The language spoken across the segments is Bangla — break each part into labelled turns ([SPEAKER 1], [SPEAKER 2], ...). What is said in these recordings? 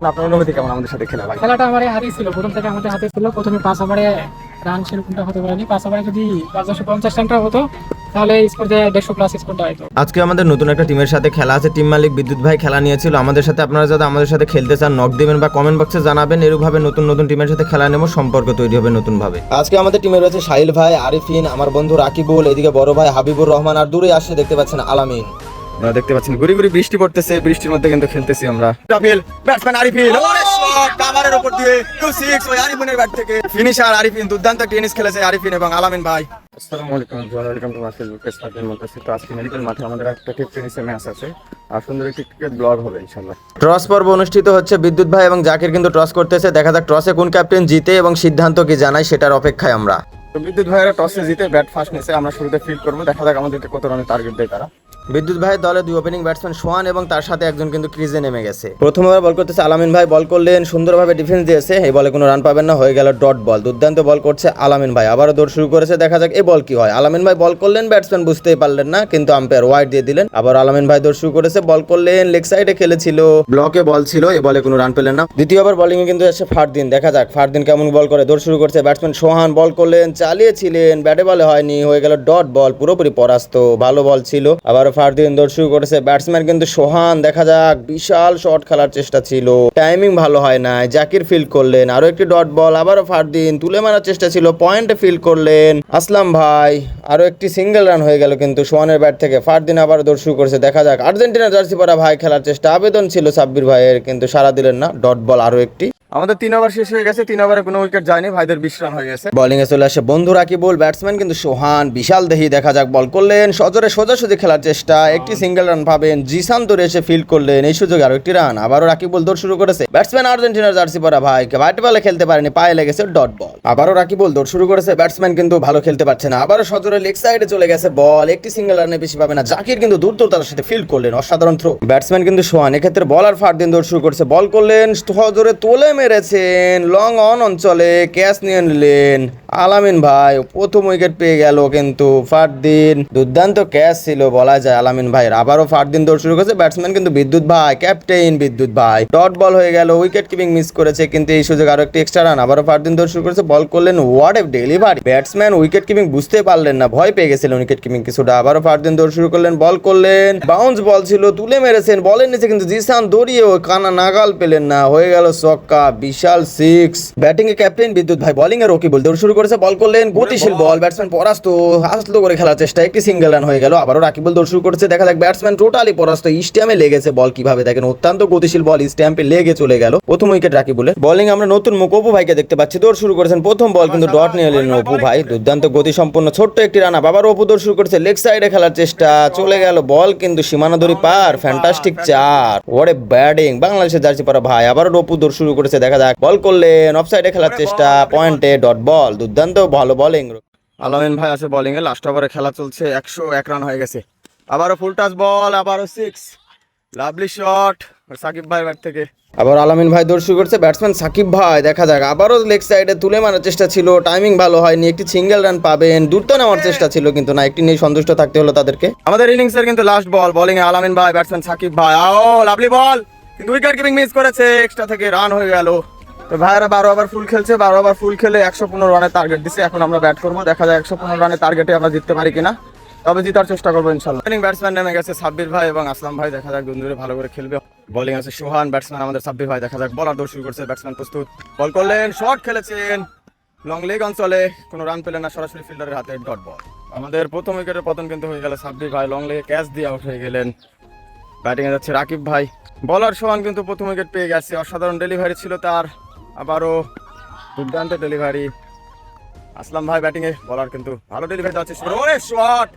[SPEAKER 1] আপনার অনুভূতি কেমন আমাদের সাথে খেলা
[SPEAKER 2] খেলাটা আমার হাতে ছিল। প্রথম থেকে আমাদের হাতে ছিল। প্রথমে পাঁচ ওভারে রান সেরকমটা হতে পারেনি। পাঁচ ওভারে যদি পাঁচশো পঞ্চাশ রানটা হতো তাহলে স্কোর দেড়শো প্লাস স্কোরটা হয়তো।
[SPEAKER 3] আজকে আমাদের নতুন একটা টিমের সাথে খেলা আছে। টিম মালিক বিদ্যুৎ ভাই খেলা নিয়েছিল। আমাদের সাথে আপনারা যাতে আমাদের সাথে খেলতে চান নক দিবেন বা কমেন্ট বক্সে জানাবেন। এরূপভাবে নতুন নতুন টিমের সাথে খেলা নেব। সম্পর্ক তৈরি হবে নতুন ভাবে আজকে আমাদের টিমে রয়েছে সাহিল ভাই আরিফিন আমার বন্ধু রাকিবুল এদিকে বড় ভাই হাবিবুর রহমান আর দূরে আসছে দেখতে পাচ্ছেন আলামিন।
[SPEAKER 1] আপনারা দেখতে পাচ্ছেন গুড়ি গুড়ি বৃষ্টি পড়তেছে বৃষ্টির মধ্যে কিন্তু খেলতেছি আমরা। রাফিল ব্যাটসম্যান আরিফিন কাভারের উপর দিয়ে 2-6 ওই আরিফিনের ব্যাট থেকে। ফিনিশার আরিফিন দুর্দান্ত টেনিস খেলেছে আরিফিন এবং আলামিন ভাই। আসসালামু আলাইকুম ওয়েলকাম টু মাসেল লুকেশ ফাতের মধ্যে তো আজকে মেডিকেল মাঠে আমাদের একটা টেনিসের ম্যাচ আছে। আর সুন্দর একটি ক্রিকেট ব্লগ হবে ইনশাআল্লাহ।
[SPEAKER 3] ট্রস পর্ব অনুষ্ঠিত হচ্ছে বিদ্যুৎ ভাই এবং জাকির কিন্তু ট্রস করতেছে। দেখা যাক ট্রসে কোন ক্যাপ্টেন জিতে এবং সিদ্ধান্ত কি জানায় সেটার অপেক্ষায় আমরা।
[SPEAKER 1] তো বিদ্যুৎ ভাইয়েরা টসে জিতে ব্যাট ফার্স্ট আমরা শুরুতে ফিল্ড করব। দেখা যাক আমাদেরকে কত রানের টার্গেট দেয় তারা।
[SPEAKER 3] বিদ্যুৎ ভাইয়ের দলে দুই ওপেনিং ব্যাটসম্যান সোহান এবং তার সাথে একজন কিন্তু ক্রিজে নেমে গেছে। প্রথমবার বল করতেছে আলামিন ভাই, বল করলেন, সুন্দরভাবে ডিফেন্স দিয়েছে। এই বলে কোনো রান পাবেন না, হয়ে গেল ডট বল দুর্দান্ত বল করছে আলামিন ভাই। আবারও দৌড় শুরু করেছে, দেখা যাক এই বল কি হয়। আলামিন ভাই বল করলেন ব্যাটসম্যান বুঝতেই পারলেন না, কিন্তু আম্পায়ার ওয়াইড দিয়ে দিলেন। আবার আলামিন ভাই দৌড় শুরু করেছে, বল করলেন লেগ সাইডে খেলেছিল। ব্লকে বল ছিল, এই বলে কোনো রান পেলেন না। দ্বিতীয়বার বোলিং এ কিন্তু এসে ফারদিন, দেখা যাক ফারদিন কেমন বল করে। দৌড় শুরু করছে ব্যাটসম্যান সোহান, বল করলেন, চালিয়েছিলেন, ব্যাটে বলে হয়নি, হয়ে গেল ডট বল পুরোপুরি পরাস্ত, ভালো বল ছিল। আবারও ফারদিন দৌড় শুরু করেছে। ব্যাটসম্যান কিন্তু সোহান, দেখা যাক, বিশাল শট খেলার চেষ্টা ছিল। টাইমিং ভালো হয় না জাকির ফিল্ড করলেন, আরও একটি ডট বল আবারও ফারদিন তুলে মারার চেষ্টা ছিল পয়েন্টে ফিল্ড করলেন। আসলাম ভাই, আরও একটি সিঙ্গেল রান হয়ে গেল কিন্তু সোহানের ব্যাট থেকে। ফারদিন আবার দৌড় শুরু করেছে, দেখা যাক। আর্জেন্টিনা জার্সি পরা ভাই খেলার চেষ্টা, আবেদন ছিল সাব্বির ভাইয়ের, কিন্তু সারা দিলেন না ডট বল আরও একটি।
[SPEAKER 1] আমাদের তিন ওভার শেষ হয়ে গেছে, তিন ওভারে কোনো উইকেট যায়নি, ভাইদের বিশ রান হয়ে গেছে।
[SPEAKER 3] বোলিং এ চলে আসে বন্ধু রাকিবুল ব্যাটসম্যান কিন্তু সোহান, বিশাল দেহি, দেখা যাক বল করলেন। সজরে সোজাসুজি খেলার চেষ্টা, একটি সিঙ্গেল রান পাবেন, জিসান তোরে এসে ফিল্ড করলেন, এই সুযোগে আরও একটি রান আবারও রাকিবুল দৌড় শুরু করেছে। ব্যাটসম্যান আর্জেন্টিনার জার্সি পরা ভাই ব্যাট বলে খেলতে পারেনি, পায়ে লেগেছে ডট বল আবারও রাকিবুল দৌড় শুরু করেছে ব্যাটসম্যান কিন্তু ভালো খেলতে পারছে না। আবারও সজরে লেগ সাইডে চলে গেছে বল একটি সিঙ্গেল রানে বেশি পাবে না। জাকির কিন্তু দ্রুততার সাথে ফিল্ড করলেন, অসাধারণ থ্রো ব্যাটসম্যান কিন্তু সোহান, এক্ষেত্রে বলার ফারদিন দৌড় শুরু করছে বল করলেন, সজরে তোলে মেরেছেন লং অন অঞ্চলে ক্যাচ নিয়ে নিলেন। আলামিন ভাই, প্রথম উইকেট পেয়ে গেল কিন্তু ফারদিন। দুর্দান্ত ক্যাচ ছিল বলা যায় আলামিন ভাইয়ের। আবারও ফারদিন দৌড় শুরু করেছে। ব্যাটসম্যান কিন্তু বিদ্যুৎ ভাই ক্যাপ্টেন বিদ্যুৎ ভাই। ডট বল হয়ে গেল উইকেট কিপিং মিস করেছে কিন্তু এই সুযোগ আরও একটি এক্সট্রা রান আবারও ফারদিন দৌড় শুরু করেছে বল করলেন what a delivery batsman wicket keeping বুঝতে পারলেন না, ভয় পেয়ে গেছিলেন উইকেট কিপিং কিছুটা। আবারও ফারদিন দৌড় শুরু করলেন বল করলেন। বাউন্স বল ছিল, তুলে মেরেছেন, বলের নিচে কিন্তু জিসান দৌড়িয়েও কানা নাগাল পেলেন না। হয়ে গেল ছক্কা, বিশাল সিক্স ব্যাটিং এ ক্যাপ্টেন বিদ্যুৎ ভাই বোলিং এ রকিবুল। দৌড় শুরু করেছে বল করলেন গতিশীল বল। ব্যাটসম্যান পরাস্ত হাসল করে খেলার চেষ্টা একটি সিঙ্গেল রান হয়ে গেল। আবারও রাকিবুল দৌড় শুরু করেছে দেখা যাক ব্যাটসম্যান টোটালি পরাস্ত স্ট্যাম্পে লেগেছে বল কীভাবে দেখেন অত্যন্ত গতিশীল বল স্ট্যাম্পে লেগে চলে গেল। প্রথম উইকেট রাকিবুলের। বোলিং আমরা নতুন মুখ অপু ভাইকে দেখতে পাচ্ছি দৌড় শুরু করেছেন প্রথম বল কিন্তু ডট নিয়ে এলেন অপু ভাই। দুর্দান্ত গতি সম্পন্ন ছোট্ট একটি রান আবার অপু দৌড় শুরু করেছে লেগ সাইডে খেলার চেষ্টা চলে গেল বল কিন্তু সীমানা দড়ি পার ফ্যান্টাস্টিক চার। ওরে ব্যাটিং বাংলাদেশের জার্সি পরা ভাই। আবারও অপু দৌড় শুরু করেছে দেখা যাক বল করলেন অফ সাইডে খেলার চেষ্টা পয়েন্টে ডট বল দুর্দান্ত ভালো বলিং
[SPEAKER 1] আলামিন ভাই আছে বোলিং এ লাস্ট ওভারে খেলা চলছে একশো এক রান হয়ে গেছে। আবারও ফুল টাচ বল আবারও সিক্স লাভলি শট সাকিব ভাই ব্যাট থেকে।
[SPEAKER 3] আবার আলামিন ভাই দৌড় শুরু করছে ব্যাটসম্যান সাকিব ভাই দেখা যাক। আবারও লেগ সাইডে তুলে মারার চেষ্টা ছিল টাইমিং ভালো হয়নি একটি সিঙ্গেল রান পাবেন দূরত্ব নেওয়ার চেষ্টা ছিল কিন্তু না একটি নিয়ে সন্তুষ্ট থাকতে হলো তাদেরকে।
[SPEAKER 1] আমাদের ইনিংস এর কিন্তু লাস্ট বল বোলিং এ আলামিন ভাই ব্যাটসম্যান সাকিব ভাই। ও লাভলি বল কিন্তু উইকেট কিপিং মিস করেছে এক্সট্রা থেকে রান হয়ে গেল। তো ভাইরা বারো ওভার ফুল খেলছে, বারো ওভার ফুল খেলে একশো পনেরো রানের টার্গেট দিছে। এখন আমরা ব্যাট করব, দেখা যায় একশো পনেরো রানের টার্গেটে আমরা জিততে পারি কিনা। তবে জিতার চেষ্টা করব ইনশাল্লাহ। ব্যাটসম্যান নেমে গেছে সাব্বির ভাই এবং আসলাম ভাই, দেখা যাক দুজনে ভালো করে খেলবে। বোলিং আছে সোহান ব্যাটসম্যান আমাদের সাব্বির ভাই, দেখা যাক বলার দৌড় শুরু করছে ব্যাটসম্যান প্রস্তুত। বল করলেন শট খেলেছেন। লং লেগ অঞ্চলে কোনো রান পেলেন না, সরাসরি ফিল্ডারের হাতে ডট বল আমাদের প্রথম উইকেটের পতন কিন্তু হয়ে গেল সাব্বির ভাই লং লেগে ক্যাচ দিয়ে আউট হয়ে গেলেন। ব্যাটিংয়ে যাচ্ছে রাকিব ভাই। বলার সোহান কিন্তু প্রথম উইকেট পেয়ে গেছে, অসাধারণ ডেলিভারি ছিল তার। আবারও দুর্দান্ত ডেলিভারি আসলাম ভাই ব্যাটিং এ বলার কিন্তু ভালো ডেলিভারি দেওয়ার চেষ্টা ওরে শট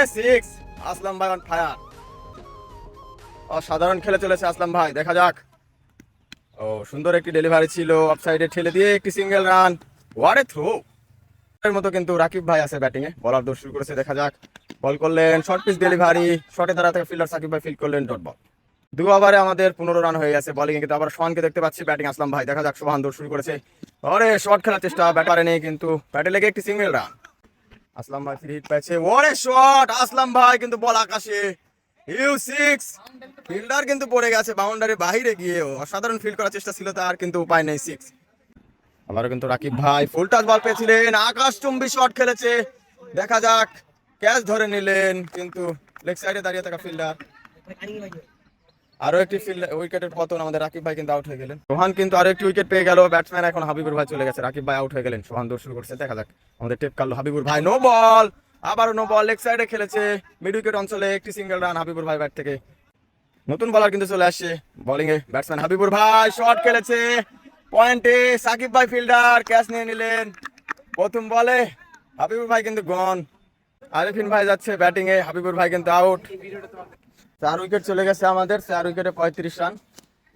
[SPEAKER 1] এ সিক্স আসলাম ভাই অন ফায়ার অসাধারণ খেলে চলেছে আসলাম ভাই, দেখা যাক। ও, সুন্দর একটি ডেলিভারি ছিল অফ সাইডে ঠেলে দিয়ে একটি single run what a throw এর মতো কিন্তু রাকিব ভাই আছে ব্যাটিং এ বলার দৌড় শুরু করেছে, দেখা যাক। বল করলেন শর্ট পিচ ডেলিভারি শর্টে দ্বারা থেকে ফিল্ডার সাকিব ভাই ফিল্ড করলেন ডট বল দু ওভারে আমাদের পনেরো রান হয়ে গেছে বলিং কিন্তু আবার সোহানকে দেখতে পাচ্ছি ব্যাটিং আসলাম ভাই। দেখা যাক, সোহান দৌড় শুরু করেছে। ওরে শর্ট খেলার চেষ্টা, ব্যাটারে নেই কিন্তু ব্যাটে লেগে একটি সিঙ্গেল রান আসলাম ভাই ফ্রি হিট পেয়েছে। ওরে শট আসলাম ভাই, কিন্তু বল আকাশে। ইউ সিক্স ফিল্ডার কিন্তু পড়ে গেছে বাউন্ডারি বাইরে গিয়ে। অসাধারণ ফিল্ড করার চেষ্টা ছিল তার, কিন্তু উপায় নেই সিক্স আবারও কিন্তু রাকিব ভাই ফুল টাচ বল পেয়েছিলেন। আকাশ চুম্বি শট খেলেছে। দেখা যাক ক্যাচ ধরে নিলেন, কিন্তু লেগ সাইডে দাঁড়িয়ে থাকা ফিল্ডার আরও একটি ফিল্ড উইকেটের পতন আমাদের রাকিব ভাই কিন্তু আউট হয়ে গেলেন। সোহান কিন্তু আরও একটি উইকেট পেয়ে গেল ব্যাটসম্যান এখন হাবিবুর ভাই চলে গেছে, রাকিব ভাই আউট হয়ে গেলেন। সোহান দৌড় করছে, দেখা যাক। আমাদের টেপ কাটলো হাবিবুর ভাই নো বল আবারও নো বল লেগ সাইডে খেলেছে মিড উইকেট অঞ্চলে একটি সিঙ্গেল রান হাবিবুর ভাই ব্যাট থেকে। নতুন বলার কিন্তু চলে আসছে বোলিং এ ব্যাটসম্যান হাবিবুর ভাই শট খেলেছে। পয়েন্টে সাকিব ভাই ফিল্ডার ক্যাচ নিয়ে নিলেন। প্রথম বলে হাবিবুর ভাই কিন্তু গন আরিফিন ভাই যাচ্ছে ব্যাটিং এ হাবিবুর ভাই কিন্তু আউট চার উইকেট চলে গেছে আমাদের, চার উইকেটে পঁয়ত্রিশ রান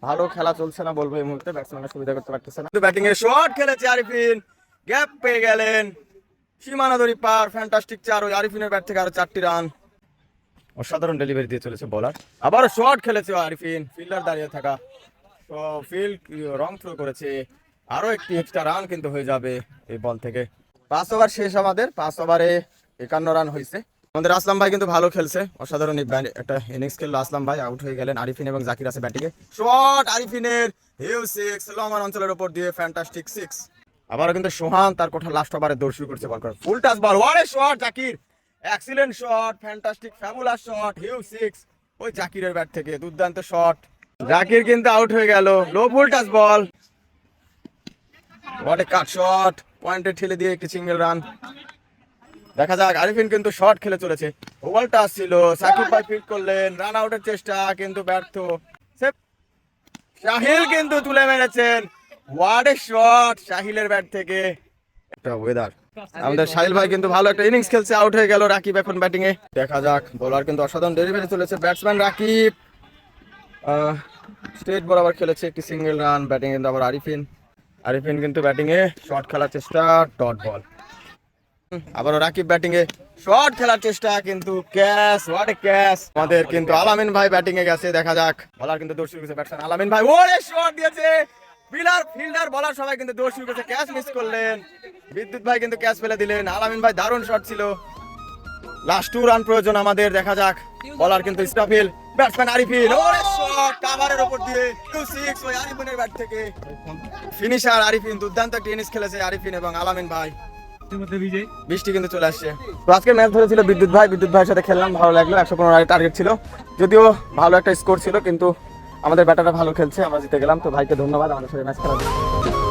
[SPEAKER 1] ভালো খেলা চলছে না বলব এই মুহূর্তে ব্যাটসম্যানরা সুবিধা করতে পারতেছে না। ব্যাটিং এ শট খেলেছে আরিফিন গ্যাপ পেয়ে গেলেন। সীমানা দড়ি পার ফ্যান্টাস্টিক চার ওই আরিফিনের ব্যাট থেকে আরও চারটি রান অসাধারণ ডেলিভারি দিয়ে চলেছে বলার আবার শট খেলেছে আরিফিন ফিল্ডার দাঁড়িয়ে থাকা। তো ফিল্ড রং থ্রো করেছে। আরও একটি এক্সট্রা রান কিন্তু হয়ে যাবে এই বল থেকে। পাঁচ ওভার শেষ আমাদের, পাঁচ ওভারে একান্ন রান হয়েছে। আমাদের আসলাম ভাই কিন্তু ভালো খেলছে। অসাধারণ একটা ইনিংস খেললো আসলাম ভাই আউট হয়ে গেলেন আরিফিন এবং জাকির আছে ব্যাটিংয়ে শট আরিফিনের হিউ সিক্স লঙ্গান অঞ্চলের উপর দিয়ে ফ্যান্টাস্টিক সিক্স আবারও কিন্তু সোহান তার কোঠা লাস্ট ওভারে দৌড় করছে বল করে full touch ball ওয়ারে shot Zakir! Excellent shot fantastic fabulous shot huge six ওই জাকিরের ব্যাট থেকে দুর্দান্ত শট জাকির কিন্তু আউট হয়ে গেল low full toss ball what a cut shot পয়েন্টে ঠেলে দিয়ে একটি সিঙ্গেল রান দেখা যাক, আরিফিন কিন্তু শর্ট খেলে চলেছে। ওভাল টাচ ছিল সাকিব ভাই ফিট করলেন রান আউটের চেষ্টা, কিন্তু ব্যর্থ। শাহিল কিন্তু তুলে মেরেছেন। এ শট শাহিলের ব্যাট থেকে। একটা ওয়েদার আমাদের সাহিল ভাই কিন্তু ভালো একটা ইনিংস খেলছে আউট হয়ে গেল রাকিব এখন ব্যাটিং এ। দেখা যাক বোলার কিন্তু অসাধারণ ডেলিভারি চলেছে ব্যাটসম্যান রাকিব। স্টেট বরাবর খেলেছে, একটি সিঙ্গেল রান ব্যাটিং কিন্তু আবার আরিফিন। আরিফিন কিন্তু ব্যাটিং এ শট খেলার চেষ্টা ডট বল আবারও রাকিব ব্যাটিং এ শট খেলার চেষ্টা, কিন্তু হোয়াট এ আমাদের কিন্তু আলামিন ভাই ব্যাটিং এ গেছে, দেখা যাক। বলার কিন্তু দোষ শুরু ব্যাটসম্যান আলামিন ভাই, ওরে শট দিয়েছে। ফিল্ডার বলার সবাই কিন্তু ক্যাচ মিস করলেন। বিদ্যুৎ ভাই কিন্তু ফেলে দিলেন, আলামিন ভাই দারুণ শট ছিল। লাস্ট টু রান প্রয়োজন আমাদের, দেখা যাক। বলার কিন্তু স্টাফিল ব্যাটসম্যান আরিফিন ওরে শট কাভারের উপর দিয়ে 2-6 ওই আরিফিনের ব্যাট থেকে। ফিনিশার আরিফিন, দুর্দান্ত একটা ইনিংস খেলেছে আরিফিন এবং আলামিন ভাই। বৃষ্টি কিন্তু চলে আসছে। তো আজকে ম্যাচ ধরেছিল বিদ্যুৎ ভাই। বিদ্যুৎ ভাইয়ের সাথে খেললাম ভালো লাগল। একশো পনেরো রানের টার্গেট ছিল। যদিও ভালো একটা স্কোর ছিল কিন্তু আমাদের ব্যাটাররা ভালো খেলছে আমরা জিতে গেলাম। তো ভাইকে ধন্যবাদ আমাদের সাথে ম্যাচ খেলার জন্য।